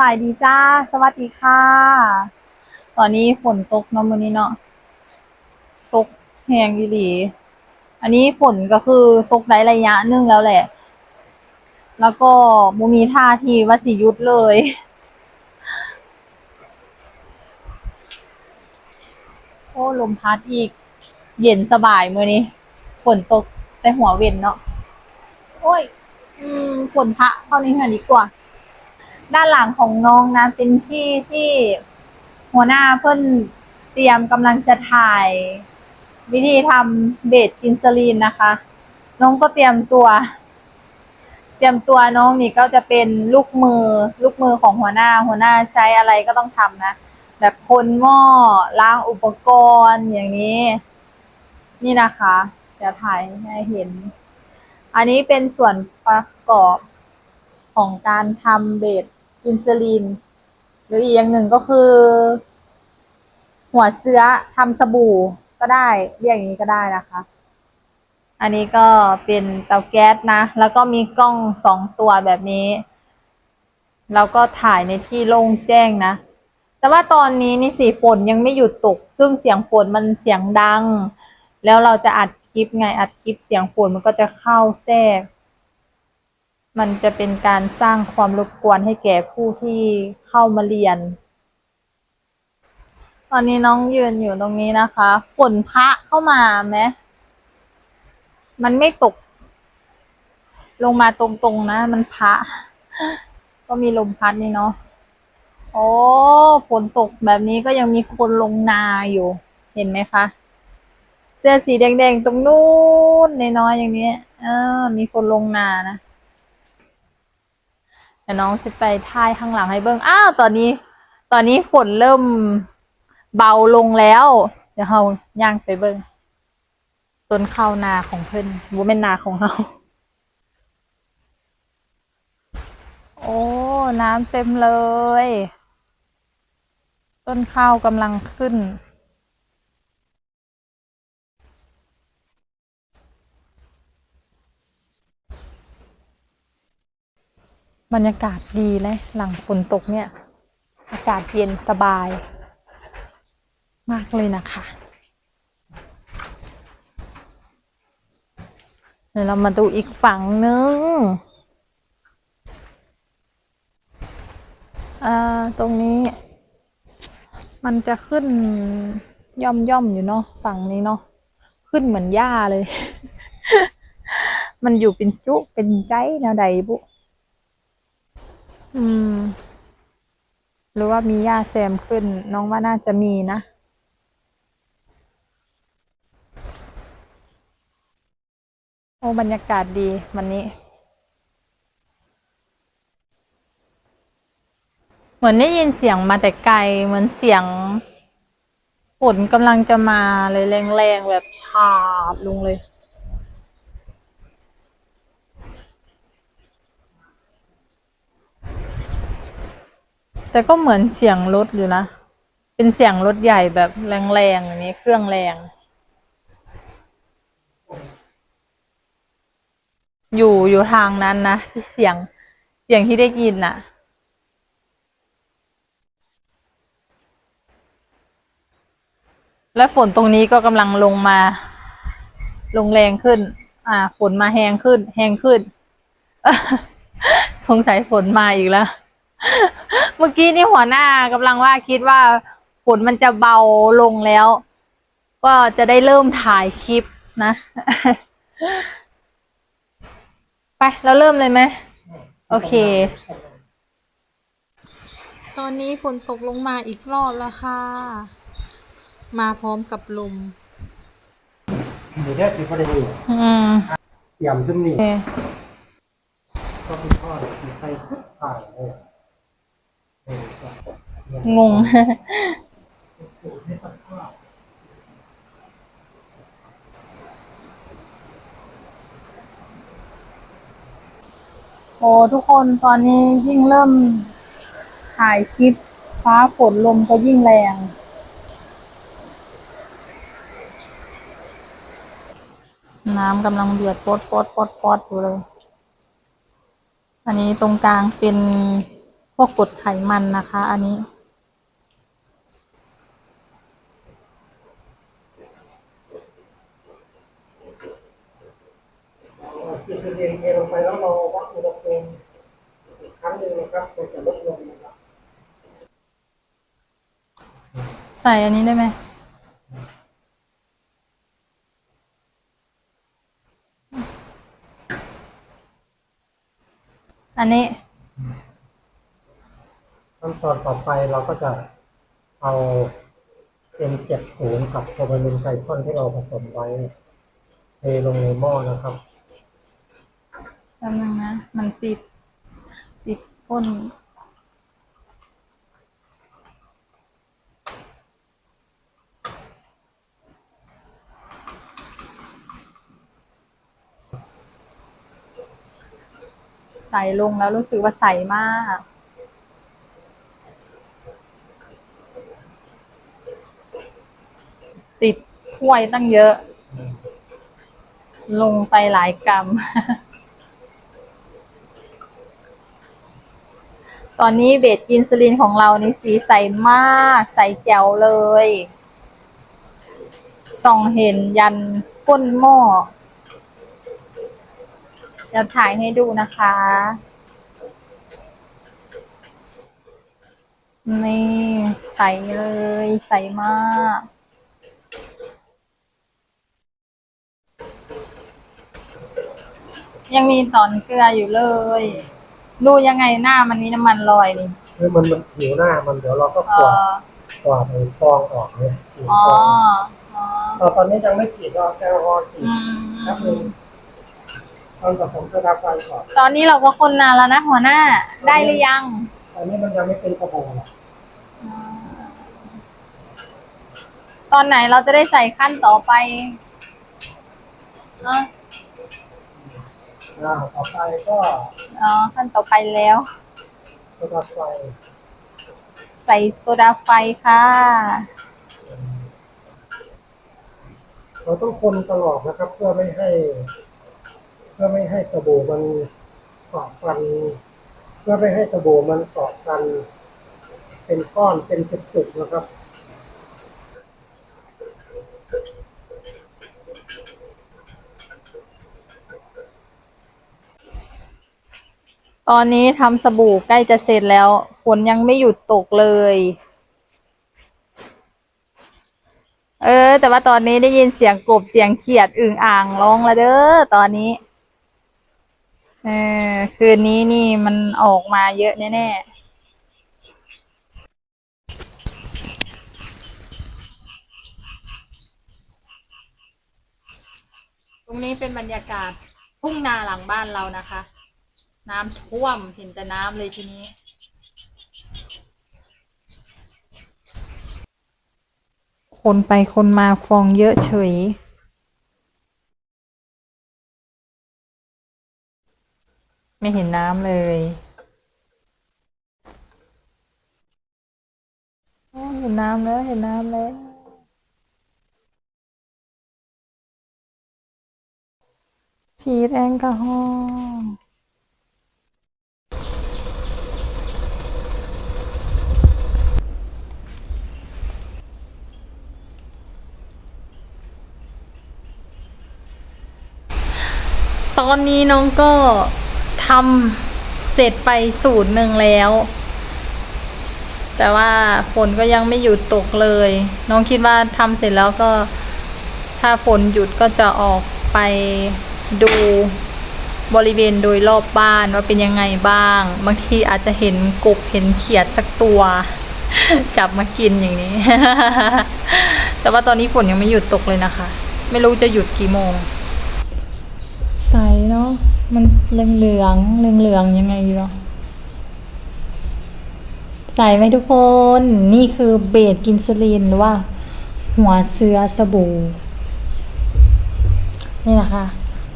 บายดีจ้า สวัสดีค่ะ ตอนนี้ฝนตกเนาะมื้อนี้เนาะตกแหงอีหลีอันนี้ฝนก็คือตกได้ระยะหนึงแล้วแหละ แล้วก็บ่มีท่าทีว่าสิยุดเลย โอ้ลมพัดอีก เย็นสบายมื้อนี้ฝนตกแต่หัวเว้นเนาะโอ้ย อืมฝนพระเข้าในเฮือนดีกว่า ด้านหลังของน้องนะเป็นที่ที่หัวหน้าเพิ่นเตรียมกำลังจะถ่าย วิธีทำเบสอินซูลินนะคะ น้องก็เตรียมตัว เตรียมตัวน้องนี่ก็จะเป็นลูกมือ ลูกมือของหัวหน้า หัวหน้าใช้อะไรก็ต้องทำนะ แบบคนหม้อล้างอุปกรณ์อย่างนี้ นี่นะคะจะถ่ายให้เห็น อันนี้เป็นส่วนประกอบของการทำเบส อินซูลิน หรืออีกอย่างหนึ่งก็คือ หัวเชื้อทำสบู่ก็ได้ เรียกอย่างนี้ก็ได้นะคะ อันนี้ก็เป็นเตาแก๊สนะ แล้วก็มีกล้องสองตัวแบบนี้ แล้วก็ถ่ายในที่โล่งแจ้งนะ แต่ว่าตอนนี้นี่สิฝนยังไม่หยุดตก ซึ่งเสียงฝนมันเสียงดัง แล้วเราจะอัดคลิปไง อัดคลิปเสียงฝนมันก็จะเข้าแทรก มันจะเป็นการสร้างความรบกวนให้แก่ผู้ที่เข้ามาเรียน ตอนนี้น้องยืนอยู่ตรงนี้นะคะฝนพระเข้ามาไหมมันไม่ตก ลงมาตรงๆนะ มันพระก็มีลมพัดนี่เนาะโอ้ฝนตกแบบนี้ก็ยังมีคนลงนาอยู่ เห็นไหมคะ เสื้อสีแดงๆ ตรงนู้นน้อยๆอย่างนี้เออมีคนลงนานะ ดี๋ยวน้องจะไปท่ายข้างหลังให้เบิ้งอ้าวตอนนี้ ตอนนี้ฝนเริ่มเบาลงแล้ว เดี๋ยวเราย่างไปเบิ้งต้นข้าวนาของเพิ่อนบ่เป็นนาของเราโอ้ น้ำเต็มเลย ต้นข้าวกำลังขึ้น บรรยากาศดีเลยหลังฝนตกเนี่ย อากาศเย็นสบาย มากเลยนะคะเดี๋ยวเรามาดูอีกฝั่งนึงอ่าตรงนี้ มันจะขึ้นย่อมย่อมอยู่เนาะฝั่งนี้เนาะขึ้นเหมือนหญ้าเลย มันอยู่เป็นจุเป็นใจแนวใดบุ อืม หรือว่ามีหญ้าแซมขึ้น น้องว่าน่าจะมีนะโอ้บรรยากาศดีวันนี้ เหมือนได้ยินเสียงมาแต่ไกล เหมือนเสียงฝนกำลังจะมาเลยแรงๆแบบฉาบลงเลย แต่ก็เหมือนเสียงรถอยู่นะ เป็นเสียงรถใหญ่แบบแรงๆอย่างนี้เครื่องแรง อยู่อยู่ทางนั้นนะที่เสียงเสียงที่ได้ยินน่ะ และฝนตรงนี้ก็กำลังลงมา ลงแรงขึ้น อ่า ฝนมาแหงขึ้น แหงขึ้นสงสัยฝนมาอีกแล้ว เมื่อกี้นี่หัวหน้ากำลังว่าคิดว่าฝนมันจะเบาลงแล้ว ก็จะได้เริ่มถ่ายคลิปนะ ไปเราเริ่มเลยไหมโอเค ตอนนี้ฝนตกลงมาอีกรอบแล้วค่ะ มาพร้อมกับลมเดี๋ยวได้ติดประเด็นอยู่อืมยำซึ่งนี่โอเคก็คือทอดสีใส่สุดผ่านเลยเออก็ งง โอ้ทุกคนตอนนี้ยิ่งเริ่มถ่ายคลิปฟ้าฝนลมก็ยิ่งแรง น้ำกำลังเดือดปดปดปดปดอยู่เลย อันนี้ตรงกลางเป็น วกกรดไขมันนะคะ อันนี้กินตัวเองเทลงไปแล้วเราวัดอุณหภูมิอีกครั้งหนึ่งนะครับมันจะลดลงนะครับใส่อันนี้ได้ไหม อันนี้ ขั้นตอนต่อไปเราก็จะเอา M70 กับโฟร์มาลินไกคอนที่เราผสมไว้เทลงในหม้อนะครับแป๊บนึงนะ มันติด ติดก้นใส่ลงแล้วรู้สึกว่าใสมาก ติดถ้วยตั้งเยอะ ลงไปหลายกรัมตอนนี้เบสกินซลินของเรานี่สีใสมาก ใสแจ๋วเลย ส่องเห็นยันก้นหม้อจะถ่ายให้ดูนะคะ นี่ ใสเลย ใสมาก ยังมีตอนเกลืออยู่เลย ดูยังไงหน้ามันนี้น้ำมันลอยนี่คือมันมันผิวหน้ามันเดี๋ยวเราก็เอกวาดอ กวาดไอ้ฟองออกเนี่ยผิวอ๋อฟองอ๋อแต่ตอนนี้ยังไม่ฉีดเราแอลกอฮอล์ฉีดอืแป๊บนึมงตอนผสมโซดาไฟก่อนตอนนี้เราก็คนนานแล้วนะหัวหน้า ได้หรือยังตอนนี้มันยังไม่เป็นกระบอกหรอกตอนไหนเราจะได้ใส่ขั้นต่อไปเนอะ อ่าต่อไปก็อ๋อขั้นต่อไปแล้ว โซดาไฟใส่โซดาไฟค่ะ เราต้องคนตลอดนะครับ เพื่อไม่ให้ เพื่อไม่ให้สบู่มันเกาะกัน เพื่อไม่ให้สบู่มันเกาะกัน เป็นก้อนเป็นจุดๆนะครับ ตอนนี้ทำสบู่ใกล้จะเสร็จแล้วฝนยังไม่หยุดตกเลย เออ แต่ว่าตอนนี้ได้ยินเสียงกบเสียงเขียดอึ่งอ่างร้องแล้วเด้อตอนนี้ เออคืนนี้นี่มันออกมาเยอะแน่ๆตรงนี้เป็นบรรยากาศทุ่งนาหลังบ้านเรานะคะ น้ำท่วมเห็นแต่น้ำเลยทีนี้ คนไปคนมาฟองเยอะเฉย ไม่เห็นน้ำเลยเห็นน้ำแล้ว เห็นน้ำแล้วฉีดแอลกอฮอล์ อนนี้น้องก็ทำเสร็จไปสูตรหนึ่งแล้ว แต่ว่าฝนก็ยังไม่หยุดตกเลย น้องคิดว่าทำเสร็จแล้วก็ ถ้าฝนหยุดก็จะออกไปดูบริเวณโดยรอบบ้านว่าเป็นยังไงบ้าง บางทีอาจจะเห็นกบเห็นเขียดสักตัว จับมากินอย่างนี้ แต่ว่าตอนนี้ฝนยังไม่หยุดตกเลยนะคะ ไม่รู้จะหยุดกี่โมง ใสเนาะมันเหลืองเหลืองเหลืองเหลืองยังไงเนาะใส่ไหมทุกคน นี่คือเบสกินซูลินหรือว่า หัวเสือสบู่ นี่นะคะ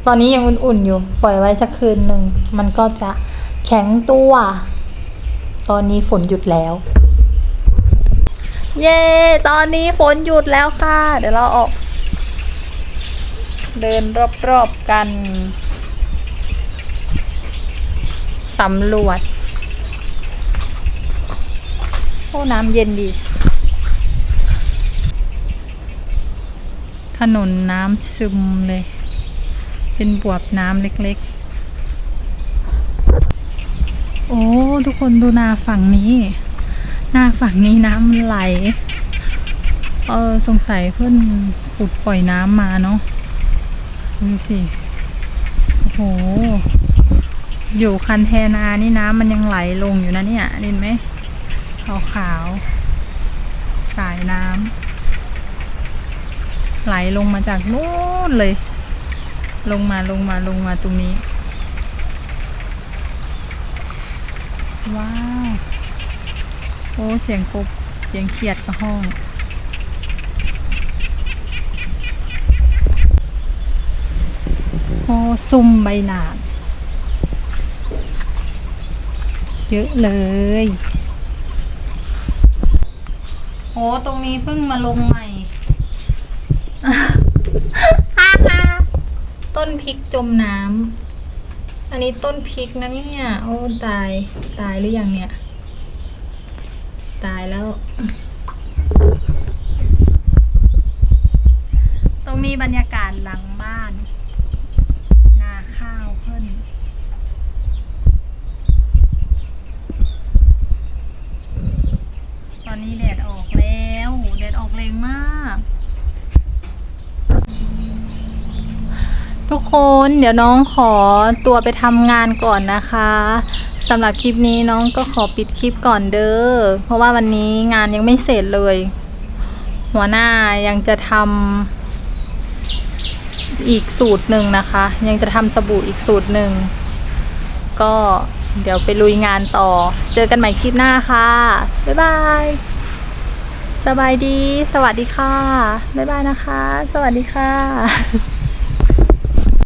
ตอนนี้ยังอุ่นๆอยู่ ปล่อยไว้สักคืนหนึ่ง มันก็จะแข็งตัว ตอนนี้ฝนหยุดแล้ว เย้ ตอนนี้ฝนหยุดแล้วค่ะ เดี๋ยวเราออก เดินรอบๆกัน สำรวจ โอ้น้ำเย็นดี ถนนน้ำซึมเลย เป็นบวบน้ำเล็กๆ โอ้ ทุกคนดูนาฝั่งนี้ นาฝั่งนี้น้ำไหล เออ สงสัยเพื่อนขุดปล่อยน้ำมาเนาะ ดูสิโอ้โห อยู่คันแทนานี่น้ำมันยังไหลลงอยู่นะเนี่ยเห็นไหมขาวขาว สายน้ำไหลลงมาจากนู้นเลย ลงมาลงมาลงมาตรงนี้ ว้าว โอ้ เสียงกบเสียงเขียดกระห้อง โอ้ซุ่มใบหนาด เยอะเลยโอ้ตรงนี้เพิ่งมาลงใหม่ ต้นพริกจมน้ำ อันนี้ต้นพริกนะเนี่ย โอ้ตาย ตายหรือยังเนี่ย ตายแล้ว ตรงนี้บรรยากาศหลังบ้าน นาข้าวเพิ่น ตอนนี้แดดออกแล้ว แดดออกแรงมาก ทุก คนเดี๋ยวน้องขอตัวไปทำงานก่อนนะคะสำหรับคลิปนี้น้องก็ขอปิดคลิปก่อนเด้อเพราะว่าวันนี้งานยังไม่เสร็จเลย หัวหน้ายังจะทำอีกสูตรหนึ่งนะคะ ยังจะทำสบู่อีกสูตรหนึ่งก็เดี๋ยวไปลุยงานต่อ เจอกันใหม่คลิปหน้าค่ะ บ๊ายบาย สบายดี สวัสดีค่ะ บ๊ายบายนะคะ สวัสดีค่ะ